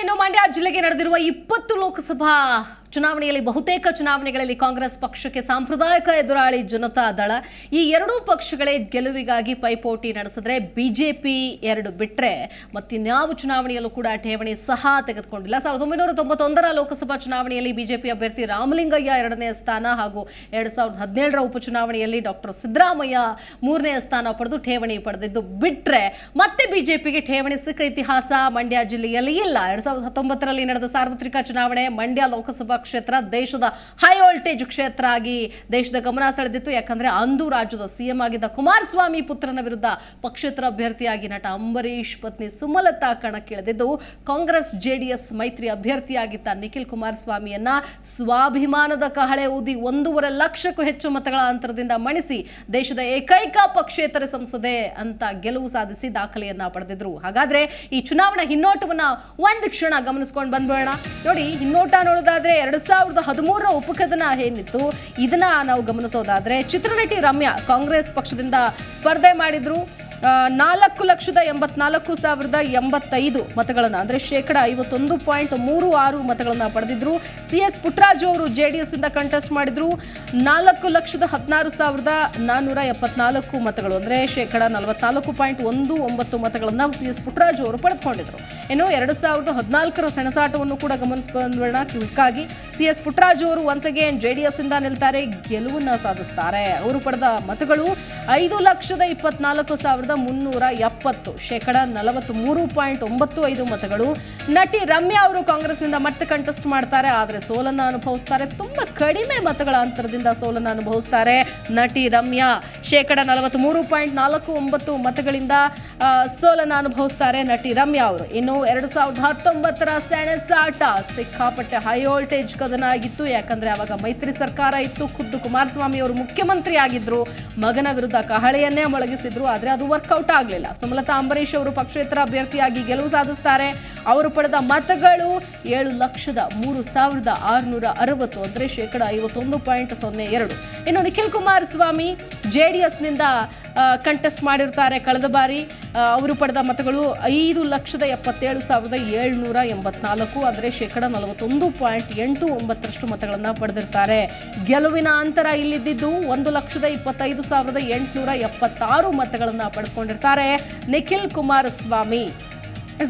ಇನ್ನು ಮಂಡ್ಯ ಜಿಲ್ಲೆಗೆ ನಡೆದಿರುವ ಇಪ್ಪತ್ತು ಲೋಕಸಭಾ ಚುನಾವಣೆಯಲ್ಲಿ ಬಹುತೇಕ ಚುನಾವಣೆಗಳಲ್ಲಿ ಕಾಂಗ್ರೆಸ್ ಪಕ್ಷಕ್ಕೆ ಸಾಂಪ್ರದಾಯಿಕ ಎದುರಾಳಿ ಜನತಾ ದಳ. ಈ ಎರಡೂ ಪಕ್ಷಗಳೇ ಗೆಲುವಿಗಾಗಿ ಪೈಪೋಟಿ ನಡೆಸಿದ್ರೆ ಬಿಜೆಪಿ ಎರಡು ಬಿಟ್ಟರೆ ಮತ್ತಿನ್ಯಾವ ಚುನಾವಣೆಯಲ್ಲೂ ಕೂಡ ಠೇವಣಿ ಸಹ ತೆಗೆದುಕೊಂಡಿಲ್ಲ. ಸಾವಿರದ ಒಂಬೈನೂರ ತೊಂಬತ್ತೊಂದರ ಲೋಕಸಭಾ ಚುನಾವಣೆಯಲ್ಲಿ ಬಿಜೆಪಿ ಅಭ್ಯರ್ಥಿ ರಾಮಲಿಂಗಯ್ಯ ಎರಡನೇ ಸ್ಥಾನ ಹಾಗೂ ಎರಡ್ ಸಾವಿರದ ಹದಿನೇಳರ ಉಪಚುನಾವಣೆಯಲ್ಲಿ ಡಾಕ್ಟರ್ ಸಿದ್ದರಾಮಯ್ಯ ಮೂರನೇ ಸ್ಥಾನ ಪಡೆದು ಠೇವಣಿ ಪಡೆದಿದ್ದು ಬಿಟ್ಟರೆ ಮತ್ತೆ ಬಿಜೆಪಿಗೆ ಠೇವಣಿ ಸಿಕ್ಕ ಇತಿಹಾಸ ಮಂಡ್ಯ ಜಿಲ್ಲೆಯಲ್ಲಿ ಇಲ್ಲ. ಎರಡ್ ಸಾವಿರದ ಹತ್ತೊಂಬತ್ತರಲ್ಲಿ ನಡೆದ ಸಾರ್ವತ್ರಿಕ ಚುನಾವಣೆ ಮಂಡ್ಯ ಲೋಕಸಭಾ ಕ್ಷೇತ್ರ, ದೇಶದ ಹೈ ವೋಲ್ಟೇಜ್ ಕ್ಷೇತ್ರ ಆಗಿ ದೇಶದ ಗಮನ ಸೆಳೆದಿತ್ತು. ಯಾಕಂದ್ರೆ ಅಂದು ರಾಜ್ಯದ ಸಿಎಂ ಆಗಿದ್ದ ಕುಮಾರಸ್ವಾಮಿ ಪುತ್ರನ ವಿರುದ್ಧ ಪಕ್ಷೇತರ ಅಭ್ಯರ್ಥಿಯಾಗಿ ನಟ ಅಂಬರೀಶ್ ಪತ್ನಿ ಸುಮಲತಾ ಕಣಕ್ಕಿಳಿದಿದ್ದು. ಕಾಂಗ್ರೆಸ್, ಜೆಡಿಎಸ್ ಮೈತ್ರಿ ಅಭ್ಯರ್ಥಿಯಾಗಿದ್ದ ನಿಖಿಲ್ ಕುಮಾರಸ್ವಾಮಿಯನ್ನ ಸ್ವಾಭಿಮಾನದ ಕಹಳೆ ಊದಿ ಒಂದೂವರೆ ಲಕ್ಷಕ್ಕೂ ಹೆಚ್ಚು ಮತಗಳ ಅಂತರದಿಂದ ಮಣಿಸಿ ದೇಶದ ಏಕೈಕ ಪಕ್ಷೇತರ ಸಂಸದೆ ಅಂತ ಗೆಲುವು ಸಾಧಿಸಿ ದಾಖಲೆಯನ್ನ ಪಡೆದಿದ್ರು. ಹಾಗಾದ್ರೆ ಈ ಚುನಾವಣಾ ಹಿನ್ನೋಟವನ್ನ ಒಂದು ಕ್ಷಣ ಗಮನಿಸ್ಕೊಂಡು ಬಂದ್ಬಿಡೋಣ. ನೋಡಿ, ಹಿನ್ನೋಟ ನೋಡೋದಾದ್ರೆ ಎರಡ್ ಸಾವಿರದ ಹದಿಮೂರರ ಉಪಕದನ ಏನಿತ್ತು ಇದನ್ನ ನಾವು ಗಮನಿಸೋದಾದ್ರೆ ಚಿತ್ರನಟಿ ರಮ್ಯಾ ಕಾಂಗ್ರೆಸ್ ಪಕ್ಷದಿಂದ ಸ್ಪರ್ಧೆ ಮಾಡಿದ್ರು. ನಾಲ್ಕು ಲಕ್ಷದ ಎಂಬತ್ನಾಲ್ಕು ಸಾವಿರದ ಎಂಬತ್ತೈದು ಮತಗಳನ್ನು, ಅಂದರೆ ಶೇಕಡ ಐವತ್ತೊಂದು ಪಾಯಿಂಟ್ ಮೂರು ಆರು ಮತಗಳನ್ನು ಪಡೆದಿದ್ರು. ಸಿ ಎಸ್ ಪುಟ್ಟರಾಜು ಅವರು ಜೆ ಡಿ ಎಸ್ ಇಂದ ಕಂಟೆಸ್ಟ್ ಮಾಡಿದ್ರು. ನಾಲ್ಕು ಲಕ್ಷದ ಹದಿನಾರು ಸಾವಿರದ ನಾನ್ನೂರ ಎಪ್ಪತ್ನಾಲ್ಕು ಮತಗಳು, ಅಂದರೆ ಶೇಕಡ ನಲವತ್ನಾಲ್ಕು ಪಾಯಿಂಟ್ ಒಂದು ಒಂಬತ್ತು ಮತಗಳನ್ನು ಸಿ ಎಸ್ ಪುಟ್ರಾಜು ಅವರು ಪಡೆದುಕೊಂಡಿದ್ರು. ಇನ್ನು ಎರಡು ಸಾವಿರದ ಹದಿನಾಲ್ಕರ ಸೆಣಸಾಟವನ್ನು ಕೂಡ ಗಮನಿಸಬೇಡ ಕ್ವಿಕ್ಕಾಗಿ ಸಿ ಎಸ್ ಪುಟ್ಟರಾಜು ಅವರು once again J D S ಇಂದ ನಿಲ್ತಾರೆ, ಗೆಲುವನ್ನ ಸಾಧಿಸ್ತಾರೆ. ಅವರು ಪಡೆದ ಮತಗಳು ಐದು ಲಕ್ಷದ ಇಪ್ಪತ್ನಾಲ್ಕು ಸಾವಿರದ ಮುನ್ನೂರ ಎಪ್ಪತ್ತು. ಶೇಕಡ ನಲವತ್ತ್ ಮೂರು ಪಾಯಿಂಟ್ ಒಂಬತ್ತು ಐದು ಮತಗಳು. ನಟಿ ರಮ್ಯಾ ಅವರು ಕಾಂಗ್ರೆಸ್ನಿಂದ ಮತ್ತೆ ಕಂಟೆಸ್ಟ್ ಮಾಡ್ತಾರೆ. ಆದರೆ ಸೋಲನ್ನು ಅನುಭವಿಸ್ತಾರೆ. ತುಂಬಾ ಕಡಿಮೆ ಮತಗಳ ಅಂತರದಿಂದ ಸೋಲನ್ನು ಅನುಭವಿಸ್ತಾರೆ ನಟಿ ರಮ್ಯಾ. ಶೇಕಡ ನಲವತ್ತ್ ಮೂರು ಪಾಯಿಂಟ್ ನಾಲ್ಕು ಒಂಬತ್ತು ಮತಗಳಿಂದ ಸೋಲನ್ನು ಅನುಭವಿಸ್ತಾರೆ ನಟಿ ರಮ್ಯಾ ಅವರು. ಇನ್ನು ಎರಡು ಸಾವಿರದ ಹತ್ತೊಂಬತ್ತರ ಸೆಣಸಾಟ. ಸಿಕ್ಕಾಪಟ್ಟೆ ಹೈ ವೋಲ್ಟೇಜ್ ಕದನ ಆಗಿತ್ತು. ಯಾಕಂದ್ರೆ ಅವಾಗ ಮೈತ್ರಿ ಸರ್ಕಾರ ಇತ್ತು. ಖುದ್ದು ಕುಮಾರಸ್ವಾಮಿ ಅವರು ಮುಖ್ಯಮಂತ್ರಿ ಆಗಿದ್ರು ಮಗನ ವಿರುದ್ಧ ಕಹಳೆಯನ್ನೇ ಮೊಳಗಿಸಿದ್ರು. ಆದರೆ ಅದು ವರ್ಕೌಟ್ ಆಗಲಿಲ್ಲ. ಸುಮಲತಾ ಅಂಬರೀಶ್ ಅವರು ಪಕ್ಷೇತರ ಅಭ್ಯರ್ಥಿಯಾಗಿ ಗೆಲುವು ಸಾಧಿಸ್ತಾರೆ. ಅವರು ಪಡೆದ ಮತಗಳು ಏಳು ಲಕ್ಷದ ಮೂರು ಸಾವಿರದ ಆರುನೂರ ಅರವತ್ತು ಅಂದರೆ ಶೇಕಡ ಐವತ್ತೊಂದು ಪಾಯಿಂಟ್ ಸೊನ್ನೆ ಎರಡು. ಇನ್ನು ನಿಖಿಲ್ ಕುಮಾರಸ್ವಾಮಿ ಜೆ ಡಿ ಎಸ್ನಿಂದ ಕಂಟೆಸ್ಟ್ ಮಾಡಿರ್ತಾರೆ ಕಳೆದ ಬಾರಿ. ಅವರು ಪಡೆದ ಮತಗಳು ಐದು ಲಕ್ಷದ ಎಪ್ಪತ್ತೇಳು ಸಾವಿರದ ಏಳ್ನೂರ ಎಂಬತ್ನಾಲ್ಕು ಅಂದರೆ ಶೇಕಡ ನಲವತ್ತೊಂದು ಪಾಯಿಂಟ್ ಎಂಟು ಒಂಬತ್ತರಷ್ಟು ಮತಗಳನ್ನು ಪಡೆದಿರ್ತಾರೆ. ಗೆಲುವಿನ ಅಂತರ ಇಲ್ಲಿದ್ದು ಒಂದು ಲಕ್ಷದ ಇಪ್ಪತ್ತೈದು ಸಾವಿರದ ಎಂಟುನೂರ ಎಪ್ಪತ್ತಾರು ಮತಗಳನ್ನು ಪಡೆದುಕೊಂಡಿರ್ತಾರೆ ನಿಖಿಲ್ ಕುಮಾರಸ್ವಾಮಿ.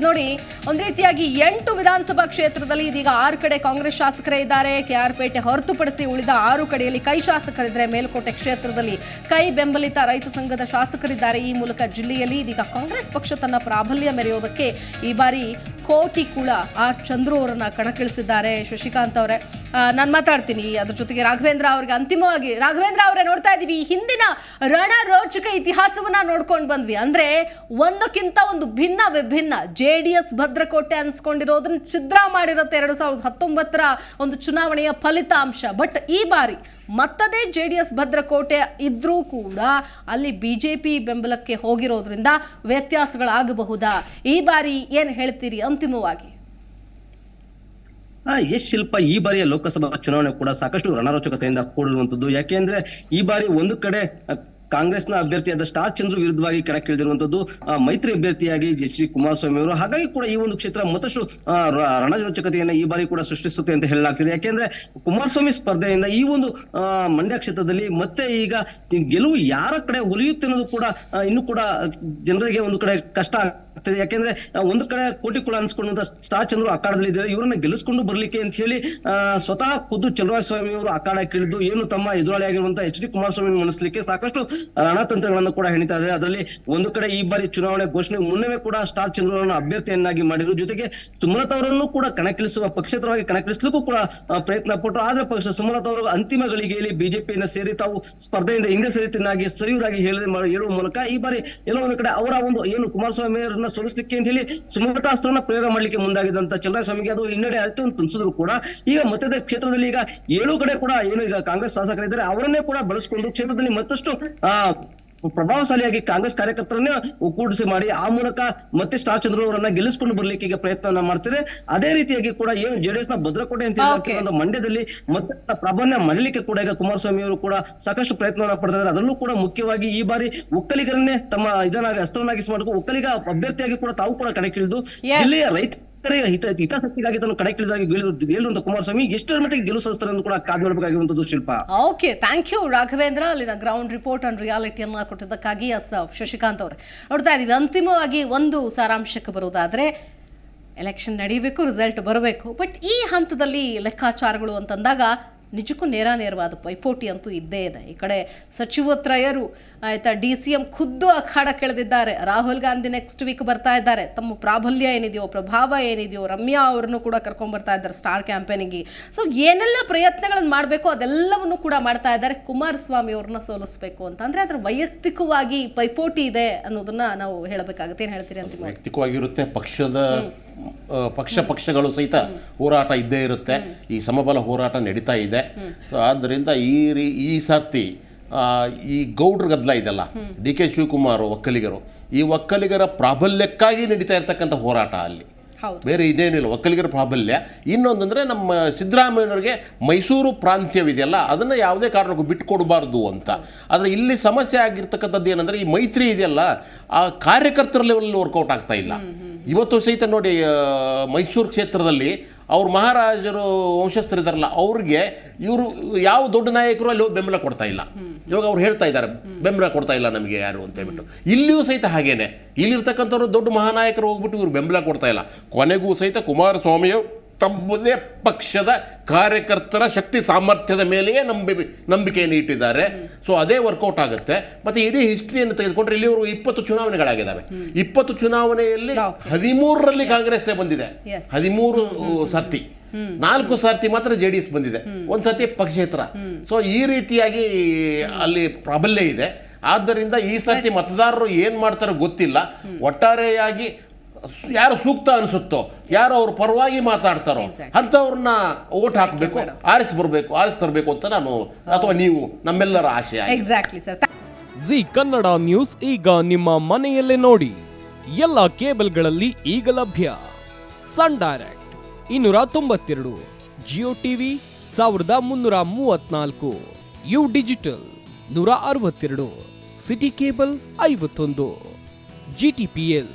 ನೋಡಿ, ಒಂದು ರೀತಿಯಾಗಿ ಎಂಟು ವಿಧಾನಸಭಾ ಕ್ಷೇತ್ರದಲ್ಲಿ ಇದೀಗ ಆರು ಕಡೆ ಕಾಂಗ್ರೆಸ್ ಶಾಸಕರೇ ಇದ್ದಾರೆ. ಕೆ ಆರ್ ಪೇಟೆ ಹೊರತುಪಡಿಸಿ ಉಳಿದ ಆರು ಕಡೆಯಲ್ಲಿ ಕೈ ಶಾಸಕರಿದ್ದರೆ ಮೇಲುಕೋಟೆ ಕ್ಷೇತ್ರದಲ್ಲಿ ಕೈ ಬೆಂಬಲಿತ ರೈತ ಸಂಘದ ಶಾಸಕರಿದ್ದಾರೆ. ಈ ಮೂಲಕ ಜಿಲ್ಲೆಯಲ್ಲಿ ಇದೀಗ ಕಾಂಗ್ರೆಸ್ ಪಕ್ಷ ತನ್ನ ಪ್ರಾಬಲ್ಯ ಮೆರೆಯೋದಕ್ಕೆ ಈ ಬಾರಿ ಕೋಟಿ ಕುಳ ಆರ್ ಚಂದ್ರು ಅವರನ್ನ ಕಣಕ್ಕಿಳಿಸಿದ್ದಾರೆ. ಶಶಿಕಾಂತ್ ಅವರೇ ನಾನು ಮಾತಾಡ್ತೀನಿ. ಅದ್ರ ಜೊತೆಗೆ ರಾಘವೇಂದ್ರ ಅವ್ರಿಗೆ ಅಂತಿಮವಾಗಿ, ರಾಘವೇಂದ್ರ ಅವರೇ ನೋಡ್ತಾ ಇದ್ದೀವಿ ಹಿಂದಿನ ರಣ ರೋಚಕ ಇತಿಹಾಸವನ್ನ ನೋಡ್ಕೊಂಡು ಬಂದ್ವಿ. ಅಂದ್ರೆ ಒಂದಕ್ಕಿಂತ ಒಂದು ಭಿನ್ನ ವಿಭಿನ್ನ ಜೆ ಡಿ ಎಸ್ ಭದ್ರಕೋಟೆ ಅನ್ಸ್ಕೊಂಡಿರೋದನ್ನ ಛಿದ್ರ ಮಾಡಿರುತ್ತೆ ಎರಡು ಸಾವಿರದ ಹತ್ತೊಂಬತ್ತರ ಒಂದು ಚುನಾವಣೆಯ ಫಲಿತಾಂಶ. ಬಟ್ ಈ ಬಾರಿ ಮತ್ತದೇ ಜೆ ಡಿ ಎಸ್ ಭದ್ರಕೋಟೆ ಇದ್ರೂ ಕೂಡ ಅಲ್ಲಿ ಬಿ ಜೆ ಪಿ ಬೆಂಬಲಕ್ಕೆ ಹೋಗಿರೋದ್ರಿಂದ ವ್ಯತ್ಯಾಸಗಳಾಗಬಹುದಾ? ಈ ಬಾರಿ ಏನು ಹೇಳ್ತೀರಿ ಅಂತಿಮವಾಗಿ? ಎಸ್ ಶಿಲ್ಪ ಈ ಬಾರಿಯ ಲೋಕಸಭಾ ಚುನಾವಣೆ ಕೂಡ ಸಾಕಷ್ಟು ರಣರೋಚಕತೆಯಿಂದ ಕೂಡಿರುವಂತದ್ದು ಯಾಕೆಂದ್ರೆ ಈ ಬಾರಿ ಒಂದು ಕಡೆ ಕಾಂಗ್ರೆಸ್ನ ಅಭ್ಯರ್ಥಿಯಾದ ಸ್ಟಾರ್ ಚಂದ್ರು ವಿರುದ್ಧವಾಗಿ ಕಣಕ್ಕಿಳಿದಿರುವಂತದ್ದು ಮೈತ್ರಿ ಅಭ್ಯರ್ಥಿಯಾಗಿ ಎಚ್ ಡಿ ಕುಮಾರಸ್ವಾಮಿ ಅವರು. ಹಾಗಾಗಿ ಕೂಡ ಈ ಒಂದು ಕ್ಷೇತ್ರ ಮತ್ತಷ್ಟು ರಣರೋಚಕತೆಯನ್ನು ಈ ಬಾರಿ ಕೂಡ ಸೃಷ್ಟಿಸುತ್ತೆ ಅಂತ ಹೇಳಲಾಗ್ತಿದೆ. ಯಾಕೆಂದ್ರೆ ಕುಮಾರಸ್ವಾಮಿ ಸ್ಪರ್ಧೆಯಿಂದ ಈ ಒಂದು ಮಂಡ್ಯ ಕ್ಷೇತ್ರದಲ್ಲಿ ಮತ್ತೆ ಈಗ ಗೆಲುವು ಯಾರ ಕಡೆ ಒಲಿಯುತ್ತೆ ಅನ್ನೋದು ಕೂಡ ಇನ್ನು ಕೂಡ ಜನರಿಗೆ ಒಂದು ಕಡೆ ಕಷ್ಟ ಯಾಕೆಂದ್ರೆ ಒಂದು ಕಡೆ ಕೋಟಿ ಕುಳ ಅನ್ಸ್ಕೊಂಡಂತ ಸ್ಟಾರ್ ಚಂದ್ರು ಅಖಾಡದಲ್ಲಿ ಇದ್ದಾರೆ, ಇವರನ್ನ ಗೆಲ್ಲಿಸ್ಕೊಂಡು ಬರ್ಲಿಕ್ಕೆ ಅಂತ ಹೇಳಿ ಸ್ವತಃ ಖುದ್ದು ಸ್ವಾಮಿ ಅವರು ಅಖಾಡ ಕೇಳಿದ್ದು, ಏನು ತಮ್ಮ ಎದುರಾಳಿ ಆಗಿರುವಂತಹ ಎಚ್ ಡಿ ಕುಮಾರಸ್ವಾಮಿ ಮನಸ್ಲಿಕ್ಕೆ ಸಾಕಷ್ಟು ರಣತಂತ್ರಗಳನ್ನು ಕೂಡ ಹೆಣಿತಾ ಇದ್ದಾರೆ. ಅದರಲ್ಲಿ ಒಂದು ಕಡೆ ಈ ಬಾರಿ ಚುನಾವಣೆ ಘೋಷಣೆ ಮುನ್ನವೇ ಕೂಡ ಸ್ಟಾರ್ ಚಂದ್ರು ಅವರನ್ನು ಅಭ್ಯರ್ಥಿಯನ್ನಾಗಿ ಮಾಡಿದ್ರು. ಜೊತೆಗೆ ಸುಮಲತಾ ಅವರನ್ನು ಕೂಡ ಕಣಕ್ಕಿಳಿಸುವ ಪಕ್ಷೇತರವಾಗಿ ಕಣಕ್ಕಿಳಿಸಲಿಕ್ಕೂ ಕೂಡ ಪ್ರಯತ್ನ ಪಟ್ಟರು ಆದ್ರೆ ಪಕ್ಷ ಸುಮಲತಾ ಅವರು ಅಂತಿಮ ಗಳಿಗೆಯಲ್ಲಿ ಬಿಜೆಪಿಯಿಂದ ಸೇರಿ ತಾವು ಸ್ಪರ್ಧೆಯಿಂದ ಹಿಂದೆ ಸರಿತಿನಾಗಿ ಸರಿಯುವುದಾಗಿ ಹೇಳಿ, ಹೇಳುವ ಮೂಲಕ ಈ ಬಾರಿ ಎಲ್ಲ ಒಂದು ಕಡೆ ಅವರ ಒಂದು ಏನು ಕುಮಾರಸ್ವಾಮಿ ಅವರನ್ನ ಸೋಲಿಸಲಿಕ್ಕೆ ಅಂತ ಹೇಳಿ ಸುಮಲತಾ ಅಸ್ತ್ರವನ್ನ ಪ್ರಯೋಗ ಮಾಡ್ಲಿಕ್ಕೆ ಮುಂದಾಗಿದ್ದಂತ ಚಂದ್ರಸ್ವಾಮಿಗೆ ಅದು ಹಿನ್ನಡೆ ಆಯ್ತು ಅಂತ ಅನ್ಸಿದ್ರು ಕೂಡ. ಈಗ ಮತದ ಕ್ಷೇತ್ರದಲ್ಲಿ ಈಗ ಏಳು ಕಡೆ ಕೂಡ ಏನು ಈಗ ಕಾಂಗ್ರೆಸ್ ಶಾಸಕರಿದ್ದಾರೆ, ಅವರನ್ನೇ ಕೂಡ ಬಳಸಿಕೊಂಡು ಕ್ಷೇತ್ರದಲ್ಲಿ ಮತ್ತಷ್ಟು, ಆ ಪ್ರಭಾವಶಾಲಿಯಾಗಿ ಕಾಂಗ್ರೆಸ್ ಕಾರ್ಯಕರ್ತರನ್ನೇ ಒಕ್ಕೂಡಿಸಿ ಮಾಡಿ ಆ ಮೂಲಕ ಮತ್ತೆ ಸ್ಟಾರ್ ಚಂದ್ರ ಅವರನ್ನ ಗೆಲ್ಲಿಸಿಕೊಂಡು ಬರ್ಲಿಕ್ಕೆ ಈಗ ಪ್ರಯತ್ನ ಮಾಡ್ತಾರೆ ಅದೇ ರೀತಿಯಾಗಿ ಕೂಡ ಏನು ಜೆಡಿಎಸ್ನ ಭದ್ರಕೋಟೆ ಅಂತ. ಒಂದು ಮಂಡ್ಯದಲ್ಲಿ ಮತ್ತೆ ಪ್ರಾಬಲ್ಯ ಮರಲಿಕ್ಕೆ ಕೂಡ ಈಗ ಕುಮಾರಸ್ವಾಮಿ ಅವರು ಕೂಡ ಸಾಕಷ್ಟು ಪ್ರಯತ್ನವನ್ನ ಪಡ್ತಾ ಇದ್ದಾರೆ ಅದರಲ್ಲೂ ಕೂಡ ಮುಖ್ಯವಾಗಿ ಈ ಬಾರಿ ಒಕ್ಕಲಿಗರನ್ನೇ ತಮ್ಮ ಇದನ್ನಾಗಿ ಅಸ್ತ್ರವನ್ನಾಗಿಸಿ ಮಾಡಿಕೊಂಡು ಒಕ್ಕಲಿಗ ಅಭ್ಯರ್ಥಿಯಾಗಿ ಕೂಡ ತಾವು ಕೂಡ ಕಣಕ್ಕಿಳಿದು. ಜಿಲ್ಲೆಯ ರೈತ ರೈತರ ಹಿತ ಹಿತಾಸಕ್ತಿಗಾಗಿ ತನ್ನ ಕಣಕ್ಕಿಳಿದಾಗಿ ಗೆಲ್ಲುವಂತ ಕುಮಾರಸ್ವಾಮಿ ಎಷ್ಟರ ಮಟ್ಟಿಗೆ ಗೆಲುವು ಸಾಧಿಸ್ತಾರೆ ಕೂಡ ಕಾದ್ ನೋಡಬೇಕಾಗಿರುವಂತದ್ದು Shilpa. Okay thank you Raghavendra. ಅಲ್ಲಿನ ಗ್ರೌಂಡ್ ರಿಪೋರ್ಟ್ ಅಂಡ್ ರಿಯಾಲಿಟಿಯನ್ನ ಕೊಟ್ಟಿದ್ದಕ್ಕಾಗಿ ಎಸ್ ಶಶಿಕಾಂತ್ ಅವರು. ನೋಡ್ತಾ ಇದೀವಿ, ಅಂತಿಮವಾಗಿ ಒಂದು ಸಾರಾಂಶಕ್ಕೆ ಬರುವುದಾದ್ರೆ ಎಲೆಕ್ಷನ್ ನಡೀಬೇಕು ರಿಸಲ್ಟ್ ಬರಬೇಕು. ಬಟ್ ಈ ಹಂತದಲ್ಲಿ ಲೆಕ್ಕಾಚಾರಗಳು ಅಂತಂದಾಗ ನಿಜಕ್ಕೂ ನೇರ ನೇರವಾದ ಪೈಪೋಟಿ ಅಂತೂ ಇದ್ದೇ ಇದೆ. ಈ ಕಡೆ ಸಚಿವತ್ರಯರು ಆಯಿತಾ ಡಿ ಸಿ ಎಂ ಖುದ್ದು ಅಖಾಡಕ್ಕಿಳಿದಿದ್ದಾರೆ ರಾಹುಲ್ ಗಾಂಧಿ ನೆಕ್ಸ್ಟ್ ವೀಕ್ ಬರ್ತಾ ಇದ್ದಾರೆ. ತಮ್ಮ ಪ್ರಾಬಲ್ಯ ಏನಿದೆಯೋ ಪ್ರಭಾವ ಏನಿದೆಯೋ ರಮ್ಯಾ ಅವರನ್ನು ಕೂಡ ಕರ್ಕೊಂಬರ್ತಾ ಇದ್ದಾರೆ ಸ್ಟಾರ್ ಕ್ಯಾಂಪೇನಿಗೆ. ಸೊ ಏನೆಲ್ಲ ಪ್ರಯತ್ನಗಳನ್ನು ಮಾಡಬೇಕು ಅದೆಲ್ಲವನ್ನು ಕೂಡ ಮಾಡ್ತಾ ಇದ್ದಾರೆ. ಕುಮಾರಸ್ವಾಮಿ ಅವ್ರನ್ನ ಸೋಲಿಸಬೇಕು ಅಂತ. ಅಂದರೆ ಅದರ ವೈಯಕ್ತಿಕವಾಗಿ ಪೈಪೋಟಿ ಇದೆ ಅನ್ನೋದನ್ನ ನಾವು ಹೇಳಬೇಕಾಗುತ್ತೆ. ಏನು ಹೇಳ್ತೀರಿ ಅಂತ ವೈಯಕ್ತಿಕವಾಗಿರುತ್ತೆ ಪಕ್ಷದ ಪಕ್ಷ ಪಕ್ಷಗಳು ಸಹಿತ ಹೋರಾಟ ಇದ್ದೇ ಇರುತ್ತೆ. ಈ ಸಮಬಲ ಹೋರಾಟ ನಡೀತಾ ಇದೆ. ಸೊ ಆದ್ದರಿಂದ ಈ ರೀ ಈ ಸರ್ತಿ ಈ ಗೌಡ್ರ ಗದ್ದಲ ಇದೆಲ್ಲ ಡಿ ಕೆ ಶಿವಕುಮಾರ್ ಒಕ್ಕಲಿಗರು ಈ ಒಕ್ಕಲಿಗರ ಪ್ರಾಬಲ್ಯಕ್ಕಾಗಿ ನಡೀತಾ ಇರ್ತಕ್ಕಂಥ ಹೋರಾಟ ಅಲ್ಲಿ. ಬೇರೆ ಇದೇನಿಲ್ಲ ಒಕ್ಕಲಿಗರ ಪ್ರಾಬಲ್ಯ. ಇನ್ನೊಂದಂದರೆ ನಮ್ಮ ಸಿದ್ದರಾಮಯ್ಯನವ್ರಿಗೆ ಮೈಸೂರು ಪ್ರಾಂತ್ಯವಿದೆಯಲ್ಲ ಅದನ್ನು ಯಾವುದೇ ಕಾರಣಕ್ಕೂ ಬಿಟ್ಟುಕೊಡಬಾರ್ದು ಅಂತ. ಆದರೆ ಇಲ್ಲಿ ಸಮಸ್ಯೆ ಆಗಿರ್ತಕ್ಕಂಥದ್ದು ಏನಂದರೆ ಈ ಮೈತ್ರಿ ಇದೆಯಲ್ಲ ಆ ಕಾರ್ಯಕರ್ತರ ಲೆವೆಲ್ ವರ್ಕೌಟ್ ಆಗ್ತಾ ಇಲ್ಲ. ಇವತ್ತು ಸಹಿತ ನೋಡಿ ಮೈಸೂರು ಕ್ಷೇತ್ರದಲ್ಲಿ ಅವ್ರು ಮಹಾರಾಜರು ವಂಶಸ್ಥರಿದ್ದಾರಲ್ಲ ಅವ್ರಿಗೆ ಇವರು ಯಾವ ದೊಡ್ಡ ನಾಯಕರು ಅಲ್ಲಿ ಬೆಂಬಲ ಕೊಡ್ತಾ ಇಲ್ಲ. ಇವಾಗ ಅವ್ರು ಹೇಳ್ತಾ ಇದ್ದಾರೆ, ಬೆಂಬಲ ಕೊಡ್ತಾ ಇಲ್ಲ ನಮಗೆ ಯಾರು ಅಂತ ಹೇಳ್ಬಿಟ್ಟು. ಇಲ್ಲಿಯೂ ಸಹಿತ ಹಾಗೇನೆ. ಇಲ್ಲಿರ್ತಕ್ಕಂಥವ್ರು ದೊಡ್ಡ ಮಹಾನಾಯಕರು ಹೋಗ್ಬಿಟ್ಟು ಇವ್ರು ಬೆಂಬಲ ಕೊಡ್ತಾ ಇಲ್ಲ. ಕೊನೆಗೂ ಸಹಿತ ಕುಮಾರಸ್ವಾಮಿಯು ತಮ್ಮದೇ ಪಕ್ಷದ ಕಾರ್ಯಕರ್ತರ ಶಕ್ತಿ ಸಾಮರ್ಥ್ಯದ ಮೇಲೆಯೇ ನಂಬಿ ನಂಬಿಕೆಯನ್ನು ಇಟ್ಟಿದ್ದಾರೆ. ಸೊ ಅದೇ ವರ್ಕೌಟ್ ಆಗುತ್ತೆ. ಮತ್ತೆ ಇಡೀ ಹಿಸ್ಟ್ರಿಯನ್ನು ತೆಗೆದುಕೊಂಡ್ರೆ ಇಲ್ಲಿವರು ಇಪ್ಪತ್ತು ಚುನಾವಣೆಗಳಾಗಿದ್ದಾವೆ. ಇಪ್ಪತ್ತು ಚುನಾವಣೆಯಲ್ಲಿ. ಹದಿಮೂರರಲ್ಲಿ ಕಾಂಗ್ರೆಸ್ ಬಂದಿದೆ. ಹದಿಮೂರು ಸರ್ತಿ. ನಾಲ್ಕು ಸರ್ತಿ ಮಾತ್ರ ಜೆ ಡಿ ಎಸ್ ಬಂದಿದೆ. ಒಂದು ಸರ್ತಿ ಪಕ್ಷೇತರ. ಸೊ ಈ ರೀತಿಯಾಗಿ ಅಲ್ಲಿ ಪ್ರಾಬಲ್ಯ ಇದೆ. ಆದ್ದರಿಂದ ಈ ಸರ್ತಿ ಮತದಾರರು ಏನ್ ಮಾಡ್ತಾರೋ ಗೊತ್ತಿಲ್ಲ. ಒಟ್ಟಾರೆಯಾಗಿ ಯಾರು ಸೂಕ್ತ ಅನಿಸುತ್ತೋ ಯಾರು ಅವ್ರ ಪರವಾಗಿ ಮಾತಾಡ್ತಾರೋ. ಅಂಥವ್ರನ್ನ ಓಟ್ ಹಾಕಬೇಕು ಆರಿಸಿ ಬರಬೇಕು ಆರಿಸಿ ತರಬೇಕು ಅಂತ ನಾನು ಅಥವಾ ನೀವು ನಮ್ಮೆಲ್ಲರ ಆಶಯ. Exactly sir Zee Kannada news ಈಗ ನಿಮ್ಮ ಮನೆಯಲ್ಲೇ ನೋಡಿ. ಎಲ್ಲ ಕೇಬಲ್ಗಳಲ್ಲಿ ಈಗ ಲಭ್ಯ. ಸನ್ ಡೈರೆಕ್ಟ್ ಇನ್ನೂರ ತೊಂಬತ್ತೆರಡು ಜಿಯೋ ಟಿವಿ ಸಾವಿರದ ಮುನ್ನೂರ ಮೂವತ್ನಾಲ್ಕು ಯು ಡಿಜಿಟಲ್ ನೂರ ಅರವತ್ತೆರಡು ಸಿಟಿ ಕೇಬಲ್ ಐವತ್ತೊಂದು ಜಿ ಟಿ ಪಿ ಎಲ್